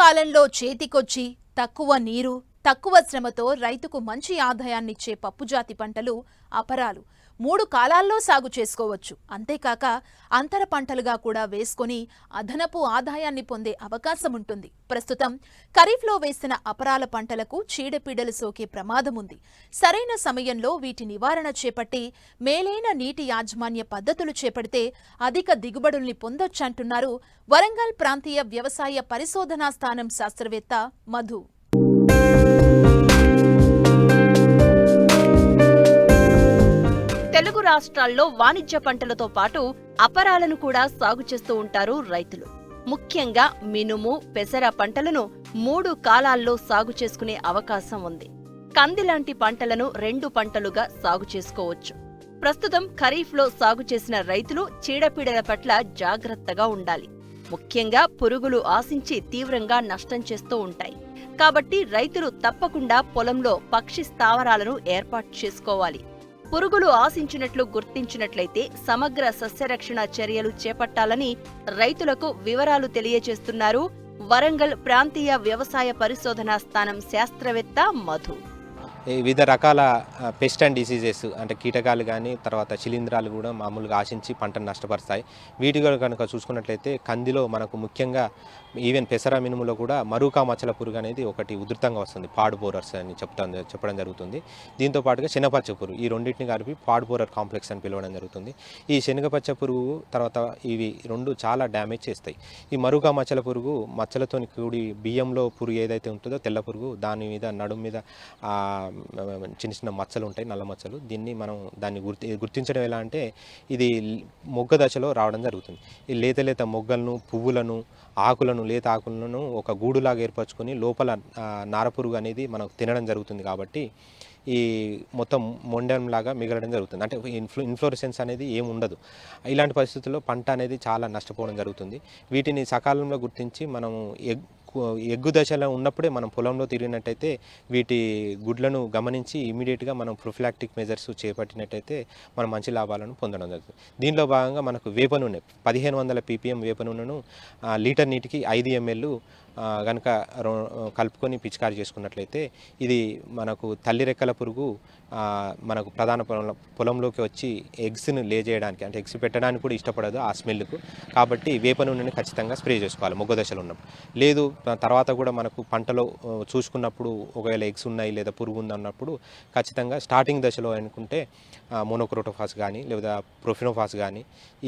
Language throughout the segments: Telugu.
కాలంలో చేతికొచ్చి తక్కువ నీరు తక్కువ శ్రమతో రైతుకు మంచి ఆదాయాన్నిచ్చే పప్పుజాతి పంటలు అపరాలు. మూడు కాలాల్లో సాగు చేసుకోవచ్చు. అంతేకాక అంతర పంటలుగా కూడా వేసుకొని అదనపు ఆదాయాన్ని పొందే అవకాశం ఉంటుంది. ప్రస్తుతం ఖరీఫ్లో వేసిన అపరాల పంటలకు చీడపీడలు సోకే ప్రమాదం ఉంది. సరైన సమయంలో వీటి నివారణ చేపట్టి మేలైన నీటి యాజమాన్య పద్ధతులు చేపడితే అధిక దిగుబడుల్ని పొందొచ్చంటున్నారు వరంగల్ ప్రాంతీయ వ్యవసాయ పరిశోధనా స్థానం శాస్త్రవేత్త మధు. రాష్ట్రాల్లో వాణిజ్య పంటలతో పాటు అపరాలను కూడా సాగు చేస్తూ ఉంటారు రైతులు. ముఖ్యంగా మినుము పెసర పంటలను మూడు కాలాల్లో సాగు చేసుకునే అవకాశం ఉంది. కంది లాంటి పంటలను రెండు పంటలుగా సాగు చేసుకోవచ్చు. ప్రస్తుతం ఖరీఫ్లో సాగు చేసిన రైతులు చీడపీడల పట్ల జాగ్రత్తగా ఉండాలి. ముఖ్యంగా పురుగులు ఆశించి తీవ్రంగా నష్టం చేస్తూ ఉంటాయి. కాబట్టి రైతులు తప్పకుండా పొలంలో పక్షి స్థావరాలను ఏర్పాటు చేసుకోవాలి. పురుగులు ఆశించినట్లు గుర్తించినట్లయితే సమగ్ర సస్యరక్షణ చర్యలు చేపట్టాలని రైతులకు వివరాలు తెలియజేస్తున్నారు. వరంగల్ ప్రాంతీయ వ్యవసాయ పరిశోధనా స్థానం శాస్త్రవేత్త మధు. వివిధ రకాల పెస్ట్ అండ్ డిసీజెస్ అంటే కీటకాలు కానీ తర్వాత శిలీంధ్రాలు కూడా మామూలుగా ఆశించి పంటను నష్టపరుస్తాయి. వీటి కనుక చూసుకున్నట్లయితే కందిలో మనకు ముఖ్యంగా ఈవెన్ పెసర మినుములో కూడా మరుకా మచ్చల పురుగు అనేది ఒకటి ఉధృతంగా వస్తుంది. పాడు బోరర్స్ అని చెప్తాం చెప్పడం జరుగుతుంది. దీంతో పాటుగా శనగపచ్చ పురుగు ఈ రెండింటిని కలిపి పాడు బోరర్ కాంప్లెక్స్ అని పిలవడం జరుగుతుంది. ఈ శనగపచ్చ పురుగు తర్వాత ఇవి రెండు చాలా డ్యామేజ్ చేస్తాయి. ఈ మరుగా మచ్చల పురుగు మచ్చలతో కూడి బియ్యంలో పురుగు ఏదైతే ఉంటుందో తెల్ల పురుగు దాని మీద నడుము మీద చిన్న చిన్న మచ్చలు ఉంటాయి నల్ల మచ్చలు. దీన్ని మనం దాన్ని గుర్తి గుర్తించడం ఎలా అంటే ఇది మొగ్గ దశలో రావడం జరుగుతుంది. ఈ లేత లేత మొగ్గలను పువ్వులను ఆకులను లేత ఆకులను ఒక గూడులాగా ఏర్పరచుకొని లోపల నారపురుగు అనేది మనకు తినడం జరుగుతుంది కాబట్టి ఈ మొత్తం మొండంలాగా మిగలడం జరుగుతుంది. అంటే ఇన్ఫ్లు ఇన్ఫ్లోరెసెన్స్ అనేది ఏమి ఉండదు. ఇలాంటి పరిస్థితుల్లో పంట అనేది చాలా నష్టపోవడం జరుగుతుంది. వీటిని సకాలంలో గుర్తించి మనము ఎగ్ ఎగ్గు దశలో ఉన్నప్పుడే మనం పొలంలో తిరిగినట్టయితే వీటి గుడ్లను గమనించి ఇమీడియట్గా మనం ప్రొఫిలాక్టిక్ మెజర్స్ చేపట్టినట్టయితే మనం మంచి లాభాలను పొందడం జరుగుతుంది. దీనిలో భాగంగా మనకు వేప నూనె పదిహేను వందల పీపీఎం వేప నూనెను లీటర్ నీటికి ఐదు ఎంఎల్ కనుక కలుపుకొని పిచికారి చేసుకున్నట్లయితే ఇది మనకు తల్లి రెక్కల పురుగు మనకు ప్రధాన పొలం పొలంలోకి వచ్చి ఎగ్స్ని లే చేయడానికి అంటే ఎగ్స్ పెట్టడానికి కూడా ఇష్టపడదు ఆ స్మెల్కు. కాబట్టి వేప నూనెని ఖచ్చితంగా స్ప్రే చేసుకోవాలి మొగ్గ దశలో ఉన్నప్పుడు. లేదు తర్వాత కూడా మనకు పంటలో చూసుకున్నప్పుడు ఒకవేళ ఎగ్స్ ఉన్నాయి లేదా పురుగు ఉంది అన్నప్పుడు ఖచ్చితంగా స్టార్టింగ్ దశలో అనుకుంటే మోనోక్రోటోఫాస్ కానీ లేదా ప్రొఫినోఫాస్ కానీ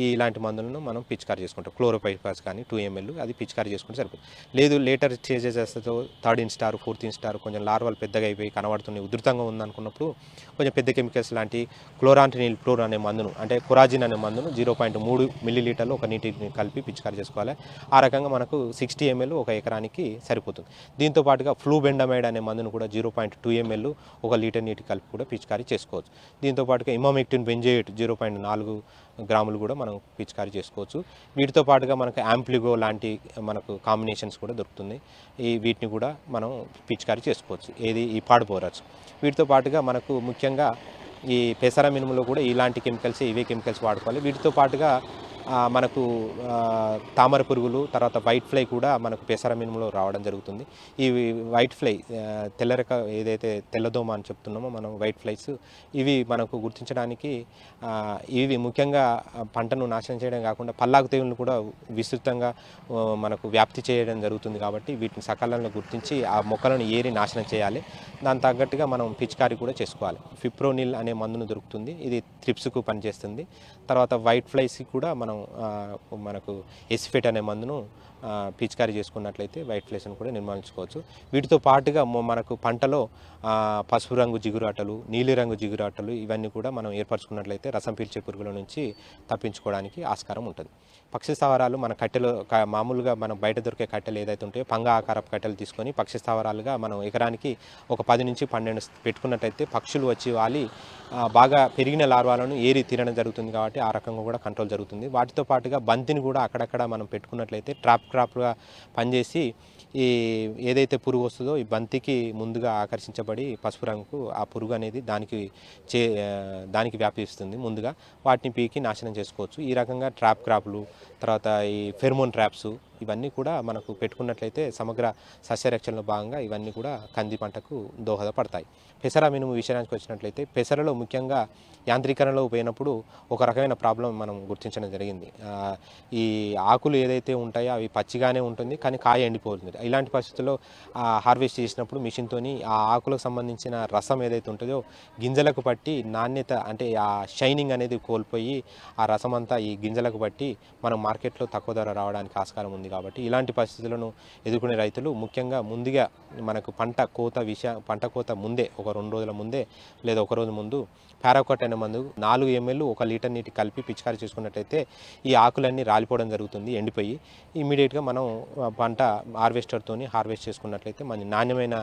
ఇలాంటి మందులను మనం పిచికారి చేసుకుంటాం. క్లోరోపైఫాస్ కానీ టూ ఎంఎల్ అది పిచికారి చేసుకుంటే సరిపోతుంది. లేదు లేటర్ చేసేస్తో థర్డ్ ఇన్స్టార్ ఫోర్త్ ఇన్స్టార్ కొంచెం లార్వాలు పెద్దగా అయిపోయి కనబడుతున్నాయి ఉధృతంగా ఉందనుకున్నప్పుడు కొంచెం పెద్ద కెమికల్స్ లాంటి క్లోరాంటినిల్ ఫ్లోర్ అనే మందును అంటే కొరాజిన్ అనే మందును జీరో పాయింట్ మూడు మిల్లీ లీటర్లు ఒక నీటిని కలిపి పిచికారి చేసుకోవాలి. ఆ రకంగా మనకు సిక్స్టీ ఎంఎల్ ఒక ఎకరానికి సరిపోతుంది. దీంతో పాటుగా ఫ్లూ బెండమైడ్ అనే మందును కూడా జీరో పాయింట్ టూ ఎంఎల్ ఒక లీటర్ నీటి కలిపి కూడా పిచికారి చేసుకోవచ్చు. దీంతో పాటుగా ఇమామెక్టిన్ బెంజేట్ జీరో పాయింట్ నాలుగు గ్రాములు కూడా మనం పిచికారి చేసుకోవచ్చు. వీటితో పాటుగా మనకు యాంప్లిగో లాంటి మనకు కాంబినేషన్స్ కూడా దొరుకుతుంది ఈ వీటిని కూడా మనం పిచికారి చేసుకోవచ్చు. ఏది? ఈ పాడుపోరచ్చు వీటితో పాటుగా మనకు ముఖ్యంగా ఈ పెసర మినుములో కూడా ఇలాంటి కెమికల్స్ ఇవే కెమికల్స్ వాడుకోవాలి. వీటితో పాటుగా మనకు తామర పురుగులు తర్వాత వైట్ ఫ్లై కూడా మనకు పెసర మినుములో రావడం జరుగుతుంది. ఈ వైట్ ఫ్లై తెల్లరక ఏదైతే తెల్లదోమ అని చెప్తున్నామో మనం వైట్ ఫ్లైస్ ఇవి మనకు గుర్తించడానికి ఇవి ముఖ్యంగా పంటను నాశనం చేయడం కాకుండా పల్లాకు తెగులను కూడా విస్తృతంగా మనకు వ్యాప్తి చేయడం జరుగుతుంది కాబట్టి వీటిని సకాలంలో గుర్తించి ఆ మొక్కలను ఏరి నాశనం చేయాలి. దాని తగ్గట్టుగా మనం పిచికారి కూడా చేసుకోవాలి. ఫిప్రోనిల్ అనే మందును దొరుకుతుంది. ఇది త్రిప్స్కు పనిచేస్తుంది. తర్వాత వైట్ ఫ్లైస్కి కూడా మనం మనం మనకు ఎసిఫెట్ అనే మందును పిచికారీ చేసుకున్నట్లయితే వైట్ ఫ్లైస్ను కూడా నిర్మాణించుకోవచ్చు వీటితో పాటుగా మనకు పంటలో పసుపు రంగు జిగురాటలు నీలిరంగు జిగురాటలు ఇవన్నీ కూడా మనం ఏర్పరచుకున్నట్లయితే రసం పీల్చే పురుగుల నుంచి తప్పించుకోవడానికి ఆస్కారం ఉంటుంది. పక్షి స్థావరాలు మన కట్టెలు మామూలుగా మనం బయట దొరికే కట్టెలు ఏదైతే ఉంటాయో పంగ ఆకారపు కట్టెలు తీసుకొని పక్షి స్థావరాలుగా మనం ఎకరానికి ఒక పది నుంచి పన్నెండు పెట్టుకున్నట్టయితే పక్షులు వచ్చి వాలి బాగా పెరిగిన లార్వాలను ఏరి తీరడం జరుగుతుంది కాబట్టి ఆ రకంగా కూడా కంట్రోల్ జరుగుతుంది. వాటితో పాటుగా బంతిని కూడా అక్కడక్కడ మనం పెట్టుకున్నట్లయితే ట్రాప్ క్రాప్గా పనిచేసి ఈ ఏదైతే పురుగు వస్తుందో ఈ బంతికి ముందుగా ఆకర్షించబడి పసుపు రంగుకు ఆ పురుగు అనేది దానికి చే దానికి వ్యాపిస్తుంది ముందుగా. వాటిని పీకి నాశనం చేసుకోవచ్చు. ఈ రకంగా ట్రాప్ క్రాప్లు తర్వాత ఈ ఫెర్మోన్ ట్రాప్స్ ఇవన్నీ కూడా మనకు పెట్టుకున్నట్లయితే సమగ్ర సస్యరక్షణలో భాగంగా ఇవన్నీ కూడా కంది పంటకు దోహదపడతాయి. పెసర మినుము విషయానికి వచ్చినట్లయితే పెసరలో ముఖ్యంగా యాంత్రీకరణలో పోయినప్పుడు ఒక రకమైన ప్రాబ్లం మనం గుర్తించడం జరిగింది. ఈ ఆకులు ఏదైతే ఉంటాయో అవి పచ్చిగానే ఉంటుంది కానీ కాయ ఎండిపోతుంది. ఇలాంటి పరిస్థితుల్లో హార్వెస్ట్ చేసినప్పుడు మిషన్తోని ఆ ఆకులకు సంబంధించిన రసం ఏదైతే ఉంటుందో గింజలకు పట్టి నాణ్యత అంటే ఆ షైనింగ్ అనేది కోల్పోయి ఆ రసం అంతా ఈ గింజలకు పట్టి మనం మార్కెట్లో తక్కువ ధర రావడానికి ఆస్కారం ఉంది కాబట్టి ఇలాంటి పరిస్థితులను ఎదుర్కొనే రైతులు ముఖ్యంగా ముందుగా మనకు పంట కోత విషయ పంట కోత ముందే ఒక రెండు రోజుల ముందే లేదా ఒక రోజు ముందు పారాకోట్ అనే మందు నాలుగు ఎంఎల్ ఒక లీటర్ నీటి కలిపి పిచికారి చేసుకున్నట్టయితే ఈ ఆకులన్నీ రాలిపోవడం జరుగుతుంది ఎండిపోయి ఇమీడియట్గా మనం పంట హార్వెస్టర్తోని హార్వెస్ట్ చేసుకున్నట్లయితే మన నాణ్యమైన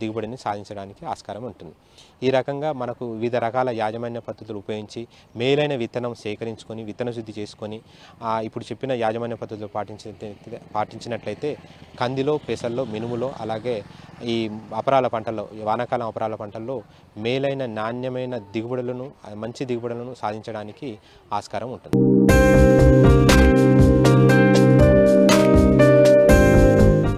దిగుబడిని సాధించడానికి ఆస్కారం ఉంటుంది. ఈ రకంగా మనకు వివిధ రకాల యాజమాన్య పద్ధతులు ఉపయోగించి మేలైన విత్తనం సేకరించుకొని విత్తన శుద్ధి చేసుకొని ఇప్పుడు చెప్పిన యాజమాన్య పద్ధతులు పాటించినట్లయితే పాటించినట్లయితే కందిలో పెసల్లో మినుములో అలాగే ఈ అపరాల పంటల్లో ఈ వానాకాలం అపరాల పంటల్లో మేలైన నాణ్యమైన దిగుబడులను మంచి దిగుబడులను సాధించడానికి ఆస్కారం ఉంటుంది.